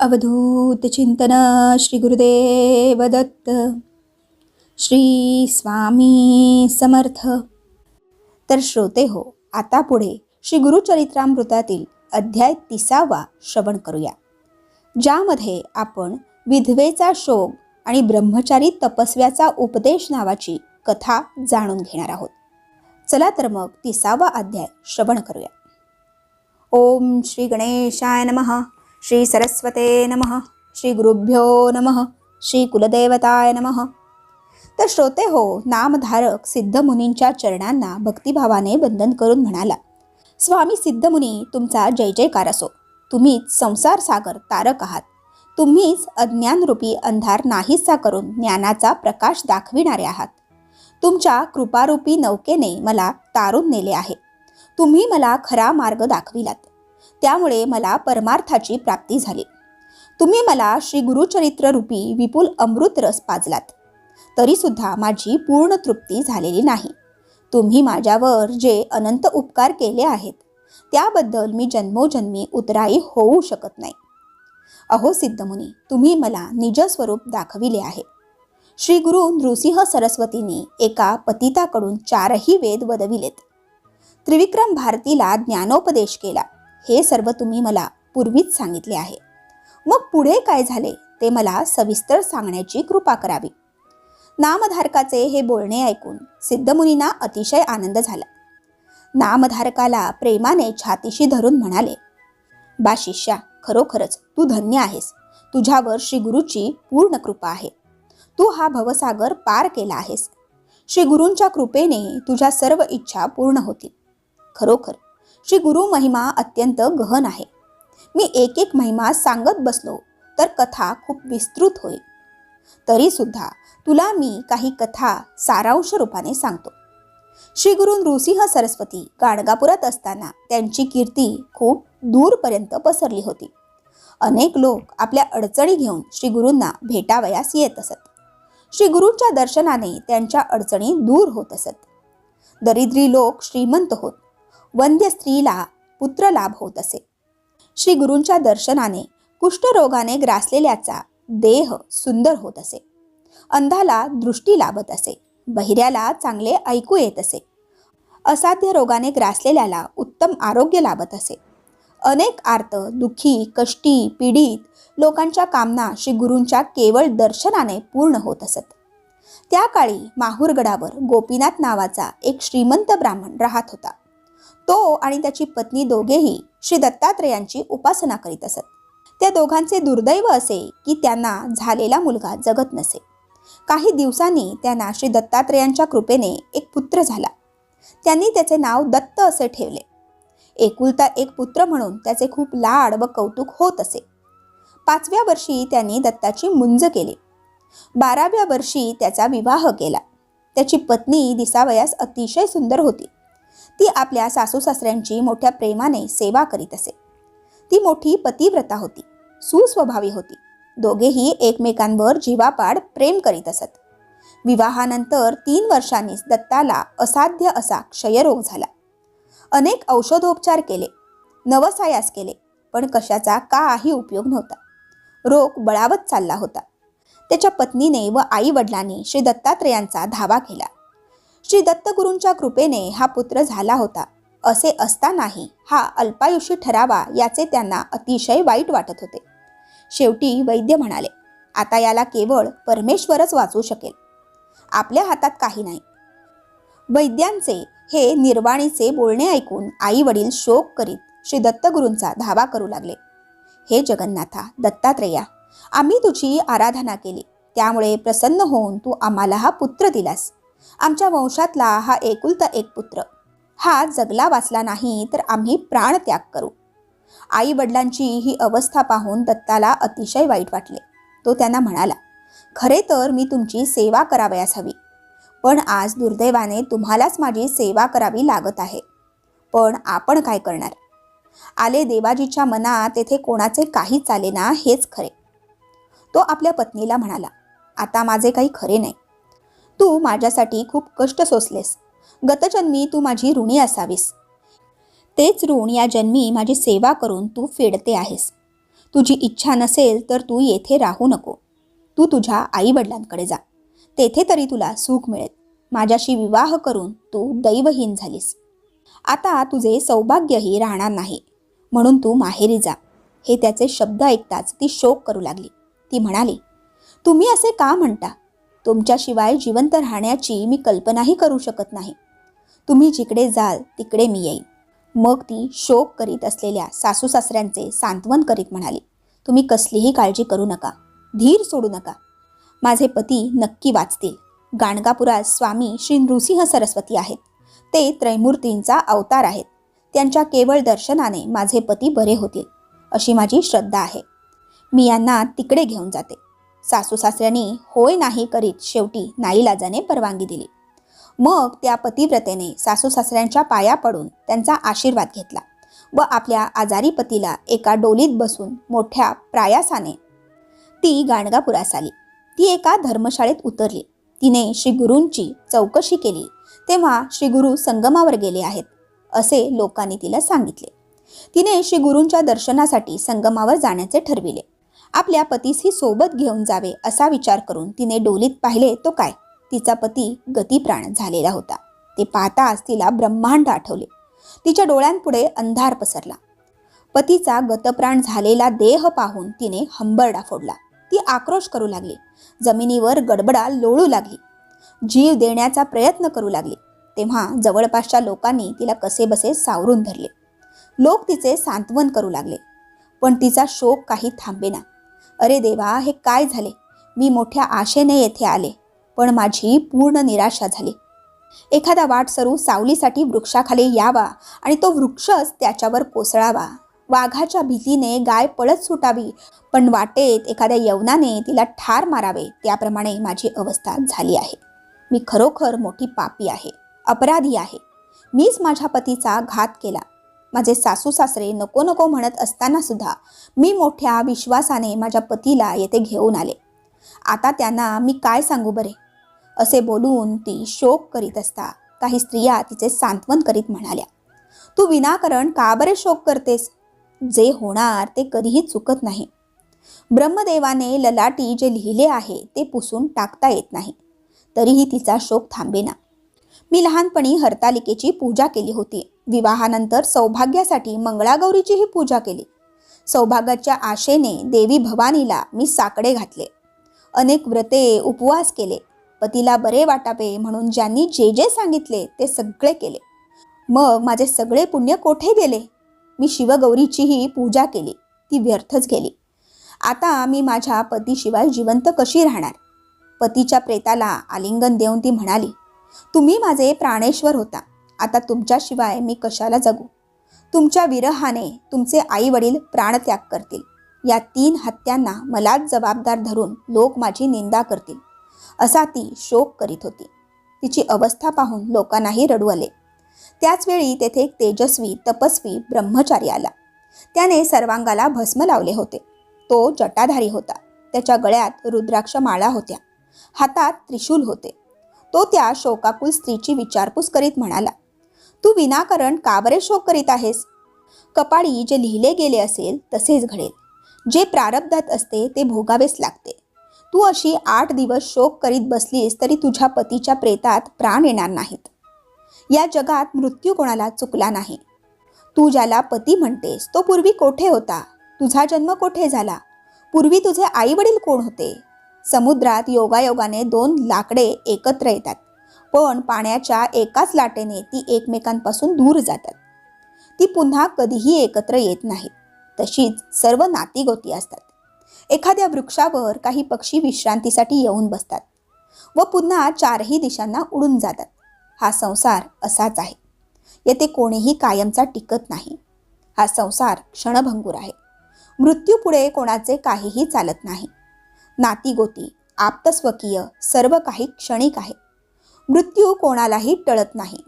अवधूत चिंतन श्री गुरुदेव दत्त श्री स्वामी समर्थ. तर श्रोते हो आता पुढे श्री गुरुचरित्रामृतातील अध्याय तिसावा श्रवण करूया ज्यामध्ये आपण विधवेचा शोक आणि ब्रह्मचारी तपस्व्याचा उपदेश नावाची कथा जाणून घेणार आहोत. चला तर मग तिसावा अध्याय श्रवण करूया. ओम श्री गणेशाय नमः. श्री सरस्वते नमः श्री गुरुभ्यो नमः श्री कुलदेवताय नमः. तर श्रोते हो नामधारक सिद्धमुनींच्या चरणांना भक्तिभावाने बंधन करून म्हणाला स्वामी सिद्धमुनी तुमचा जय जयकार असो. तुम्हीच संसार सागर तारक आहात. तुम्हीच अज्ञानरूपी अंधार नाहीसा करून ज्ञानाचा प्रकाश दाखविणारे आहात. तुमच्या कृपारूपी नौकेने मला तारून नेले आहे. तुम्ही मला खरा मार्ग दाखविलात. त्यामुळे मला परमार्थाची प्राप्ती झाली. तुम्ही मला श्री गुरुचरित्र रूपी विपुल अमृत रस पाजलात. तरीसुद्धा माझी पूर्ण तृप्ती झालेली नाही. तुम्ही माझ्यावर जे अनंत उपकार केले आहेत त्याबद्दल मी जन्मोजन्मी उतराई होऊ शकत नाही. अहो सिद्धमुनी तुम्ही मला निजस्वरूप दाखविले आहे. श्री गुरु नृसिंह सरस्वतीने एका पतिताकडून चारही वेद वदविलेत. त्रिविक्रम भारतीला ज्ञानोपदेश केला. हे सर्व तुम्ही मला पूर्वीच सांगितले आहे. मग पुढे काय झाले ते मला सविस्तर सांगण्याची कृपा करावी. नामधारकाचे हे बोलणे ऐकून सिद्धमुनींना अतिशय आनंद झाला. नामधारकाला प्रेमाने छातीशी धरून म्हणाले बा शिष्या खरोखरच तू धन्य आहेस. तुझ्यावर श्री गुरुची पूर्ण कृपा आहे. तू हा भवसागर पार केला आहेस. श्री गुरूंच्या कृपेने तुझ्या सर्व इच्छा पूर्ण होतील खरोखर श्री गुरु महिमा अत्यंत गहन आहे. मी एक एक महिमा सांगत बसलो तर कथा खूप विस्तृत होईल. तरी सुद्धा तुला मी काही कथा सारांश रूपाने सांगतो. श्री गुरु नृसिंह सरस्वती गाणगापुरात असताना त्यांची कीर्ती खूप दूरपर्यंत पसरली होती. अनेक लोक आपल्या अडचणी घेऊन श्री गुरूंना भेटावयास येत असत. श्री गुरूंच्या दर्शनाने त्यांच्या अडचणी दूर होत असत. दरिद्री लोक श्रीमंत होत वंद्य स्त्रीला पुत्र लाभ होत असे. श्री गुरूंच्या दर्शनाने कुष्ठरोगाने ग्रासलेल्याचा देह सुंदर होत असे. अंधाला दृष्टी लाभत असे. बहिऱ्याला चांगले ऐकू येत असे. असाध्य रोगाने ग्रासलेल्याला उत्तम आरोग्य लाभत असे. अनेक आर्त दुःखी कष्टी पीडित लोकांच्या कामना श्री गुरूंच्या केवळ दर्शनाने पूर्ण होत असत. त्या काळी माहूरगडावर गोपीनाथ नावाचा एक श्रीमंत ब्राह्मण राहत होता. तो आणि त्याची पत्नी दोघेही श्री दत्तात्रेयांची उपासना करीत असत. त्या दोघांचे दुर्दैव असे की त्यांना झालेला मुलगा जगत नसे. काही दिवसांनी त्यांना श्री दत्तात्रेयांच्या कृपेने एक पुत्र झाला. त्यांनी त्याचे नाव दत्त असे ठेवले. एकुलता एक पुत्र म्हणून त्याचे खूप लाड व कौतुक होत असे. पाचव्या वर्षी त्यांनी दत्ताची मुंज केली. बाराव्या वर्षी त्याचा विवाह केला. त्याची पत्नी दिसावयास अतिशय सुंदर होती. ती आपल्या सासू सासऱ्यांची मोठ्या प्रेमाने सेवा करीत असे. ती मोठी पतिव्रता होती. सुस्वभावी होती. दोघेही एकमेकांवर जीवापाड प्रेम करीत असत. विवाहानंतर तीन वर्षांनीच दत्ताला असाध्य असा क्षयरोग झाला. अनेक औषधोपचार केले. नवसायास केले पण कशाचा काही उपयोग नव्हता. रोग बळावत चालला होता. त्याच्या पत्नीने व आई वडिलांनी श्री दत्तात्रेयांचा धावा केला. श्री दत्तगुरूंच्या कृपेने हा पुत्र झाला होता. असे असतानाही हा अल्पायुषी ठरावा याचे त्यांना अतिशय वाईट वाटत होते. शेवटी वैद्य म्हणाले आता याला केवळ परमेश्वरच वाचू शकेल. आपल्या हातात काही नाही. वैद्यांचे हे निर्वाणीचे बोलणे ऐकून आई वडील शोक करीत श्री दत्तगुरूंचा धावा करू लागले. हे जगन्नाथा दत्तात्रेया आम्ही तुझी आराधना केली. त्यामुळे प्रसन्न होऊन तू आम्हाला हा पुत्र दिलास. आमच्या वंशातला हा एकुलता एक पुत्र. हा जगला वाचला नाही तर आम्ही प्राण त्याग करू. आई वडिलांची ही अवस्था पाहून दत्ताला अतिशय वाईट वाटले. तो त्यांना म्हणाला खरे तर मी तुमची सेवा करावयास हवी. पण आज दुर्दैवाने तुम्हालाच माझी सेवा करावी लागत आहे. पण आपण काय करणार? आले देवाजीच्या मनात तेथे कोणाचे काही चाले ना हेच खरे. तो आपल्या पत्नीला म्हणाला आता माझे काही खरे नाही. तू माझ्यासाठी खूप कष्ट सोसलेस. गतजन्मी तू माझी ऋणी असावीस. तेच ऋण या जन्मी माझी सेवा करून तू फेडते आहेस. तुझी इच्छा नसेल तर तू येथे राहू नको. तू तुझ्या आईवडिलांकडे जा. तेथे तरी तुला सुख मिळेल. माझ्याशी विवाह करून तू दैवहीन झालीस. आता तुझे सौभाग्यही राहणार नाही. म्हणून तू माहेरी जा. हे त्याचे शब्द ऐकताच ती शोक करू लागली. ती म्हणाली तुम्ही असे का म्हणता? तुमच्याशिवाय जिवंत राहण्याची मी कल्पनाही करू शकत नाही. तुम्ही जिकडे जाल तिकडे मी येईन. मग ती शोक करीत असलेल्या सासू सासऱ्यांचे सांत्वन करीत म्हणाली तुम्ही कसलीही काळजी करू नका. धीर सोडू नका. माझे पती नक्की वाचतील. गाणगापुरात स्वामी श्री नृसिंह सरस्वती आहेत. ते त्रैमूर्तींचा अवतार आहेत. त्यांच्या केवळ दर्शनाने माझे पती बरे होतील अशी माझी श्रद्धा आहे. मी यांना तिकडे घेऊन जाते. सासू सासऱ्यांनी होय नाही करीत शेवटी नाईलाजाने परवानगी दिली. मग त्या पतिव्रतेने सासू सासऱ्यांच्या पाया पडून त्यांचा आशीर्वाद घेतला व आपल्या आजारी पतीला एका डोलीत बसून मोठ्या प्रायासाने ती गाणगापुरास आली. ती एका धर्मशाळेत उतरली. तिने श्री गुरूंची चौकशी केली. तेव्हा श्री गुरु संगमावर गेले आहेत असे लोकांनी तिला सांगितले. तिने श्री गुरूंच्या दर्शनासाठी संगमावर जाण्याचे ठरविले. आपल्या पतीसही सोबत घेऊन जावे असा विचार करून तिने डोलीत पाहिले तो काय? तिचा पती गतिप्राण झालेला होता. ते पाहताच तिला ब्रह्मांड आठवले. तिच्या डोळ्यांपुढे अंधार पसरला. पतीचा गतप्राण झालेला देह पाहून तिने हंबरडा फोडला. ती आक्रोश करू लागली. जमिनीवर गडबडा लोळू लागली. जीव देण्याचा प्रयत्न करू लागली. तेव्हा जवळपासच्या लोकांनी तिला कसेबसे सावरून धरले. लोक तिचे सांत्वन करू लागले. पण तिचा शोक काही थांबेना. अरे देवा हे काय झाले? मी मोठ्या आशेने येथे आले पण माझी पूर्ण निराशा झाली. एखादा वाटसरू सावलीसाठी वृक्षाखाली यावा आणि तो वृक्षच त्याच्यावर कोसळावा. वाघाच्या भीतीने गाय पळत सुटावी पण वाटेत एखाद्या यवनाने तिला ठार मारावे त्याप्रमाणे माझी अवस्था झाली आहे. मी खरोखर मोठी पापी आहे अपराधी आहे. मीच माझ्या पतीचा घात केला. माझे सासू सासरे नको नको म्हणत असताना सुद्धा मी मोठ्या विश्वासाने माझ्या पतीला येथे घेऊन आले. आता त्यांना मी काय सांगू बरे? असे बोलून ती शोक करीत असता. काही स्त्रिया तिचे सांत्वन करीत म्हणाल्या तू विनाकारण का बरे शोक करतेस? जे होणार ते कधीही चुकत नाही. ब्रह्मदेवाने ललाटी जे लिहिले आहे ते पुसून टाकता येत नाही. तरीही तिचा शोक थांबेना. मी लहानपणी हरतालिकेची पूजा केली होती. विवाहानंतर सौभाग्यासाठी मंगळागौरीचीही पूजा केली. सौभाग्याच्या आशेने देवी भवानीला मी साकडे घातले. अनेक व्रते उपवास केले. पतीला बरे वाटावे म्हणून ज्यांनी जे जे सांगितले ते सगळे केले. मग माझे सगळे पुण्य कोठे गेले? मी शिवगौरीचीही पूजा केली. ती व्यर्थच गेली. आता मी माझ्या पतीशिवाय जिवंत कशी राहणार? पतीच्या प्रेताला आलिंगन देऊन ती म्हणाली तुम्ही माझे प्राणेश्वर होता. आता तुमच्याशिवाय मी कशाला जगू? तुमच्या विरहाने तुमचे आई वडील प्राणत्याग करतील. या तीन हत्यांना मलाच जबाबदार धरून लोक माझी निंदा करतील असा ती शोक करीत होती. तिची अवस्था पाहून लोकांनाही रडू आले त्याचवेळी तेथे एक तेजस्वी तपस्वी ब्रह्मचारी आला. त्याने सर्वांगाला भस्म लावले होते. तो जटाधारी होता. त्याच्या गळ्यात रुद्राक्ष माळा होत्या. हातात त्रिशूल होते. तो त्या शोकाकुल स्त्रीची विचारपूस करीत म्हणाला तू विनाकारण का बरे शोक करीत आहेस? कपाळी जे लिहिले गेले असेल तसेच घडेल. जे प्रारब्धात असते ते भोगावेच लागते. तू अशी आठ दिवस शोक करीत बसलीस तरी तुझ्या पतीच्या प्रेतात प्राण येणार नाहीत. या जगात मृत्यू कोणाला चुकला नाही. तू ज्याला पती म्हणतेस तो पूर्वी कोठे होता? तुझा जन्म कोठे झाला? पूर्वी तुझे आई वडील कोण होते? समुद्रात योगायोगाने दोन लाकडे एकत्र येतात. पण पाण्याच्या एकाच लाटेने ती एकमेकांपासून दूर जातात. ती पुन्हा कधीही एकत्र येत नाहीत. तशीच सर्व नातीगोती असतात. एखाद्या वृक्षावर काही पक्षी विश्रांतीसाठी येऊन बसतात व पुन्हा चारही दिशांना उडून जातात. हा संसार असाच आहे. येथे कोणीही कायमचा टिकत नाही. हा संसार क्षणभंगूर आहे. मृत्यूपुढे कोणाचे काहीही चालत नाही. नातीगोती आप्तस्वकीय सर्व काही क्षणिक आहे. मृत्यू कोणालाही टळत नाही.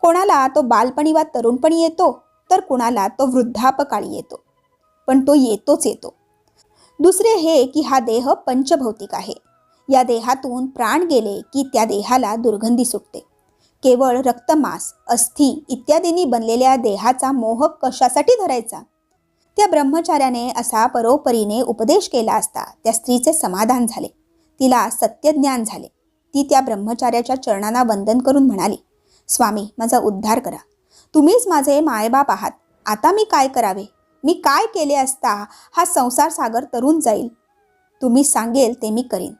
कोणाला तो बालपणी वा तरुणपणी येतो तर कोणाला तो वृद्धापकाळी येतो. पण तो येतोच येतो. दुसरे हे की हा देह पंचभौतिक आहे. या देहातून प्राण गेले की त्या देहाला दुर्गंधी सुटते. केवळ रक्तमास अस्थि इत्यादींनी बनलेल्या देहाचा मोह कशासाठी धरायचा? त्या ब्रह्मचार्याने असा परोपरीने उपदेश केला असता त्या स्त्रीचे समाधान झाले. तिला सत्यज्ञान झाले. ती त्या ब्रह्मचार्याच्या चरणांना वंदन करून म्हणाली स्वामी माझा उद्धार करा. तुम्हीच माझे मायबाप आहात. आता मी काय करावे? मी काय केले असता हा संसार सागर तरून जाईल. तुम्ही सांगेल ते मी करीन.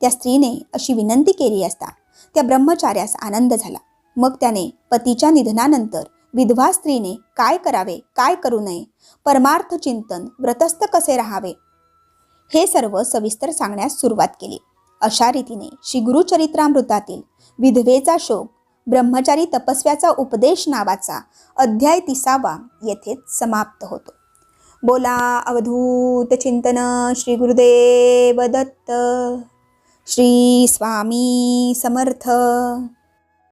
त्या स्त्रीने अशी विनंती केली असता त्या ब्रह्मचार्यास आनंद झाला. मग त्याने पतीच्या निधनानंतर विधवा स्त्रीने काय करावे काय करू नये परमार्थ चिंतन व्रतस्थ कसे राहावे हे सर्व सविस्तर सांगण्यास सुरुवात केली. अशा रीतीने श्री गुरुचरित्रामृतातील विधवेचा शोक ब्रह्मचारी तपस्व्याचा उपदेश नावाचा अध्याय तिसावा येथेच समाप्त होतो. बोला अवधूत चिंतन श्री गुरुदेव दत्त. श्री स्वामी समर्थ.